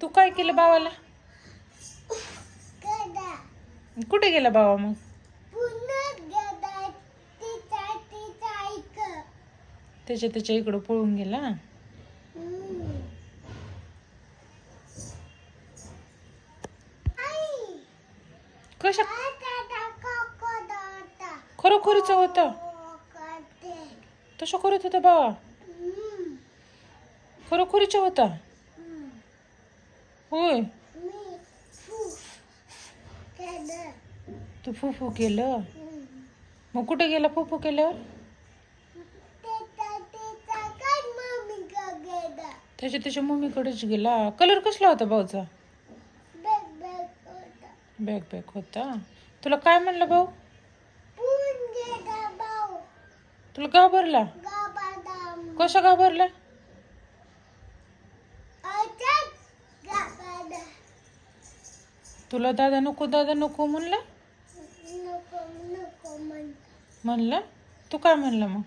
तू काय केलं बाबाला कुठे गेला बाबा मग? त्याच्या त्याच्या इकडं पळून गेला. कशा? खरोखरीच होता? तसं करत होता बाबा खरोखरीच होता? होय. तू फुफू केलं? मग कुठे गेला फुफू केल्यावर? त्याच्या त्याच्या मम्मीकडेच गेला. कलर कसला होता भाऊचा? बॅग बॅग होता. तुला काय म्हणलं भाऊ? तुला घाबरला कसा घाबरला तुला दादा नको दादा नको म्हणला? म्हणला. तू काय म्हणला मग?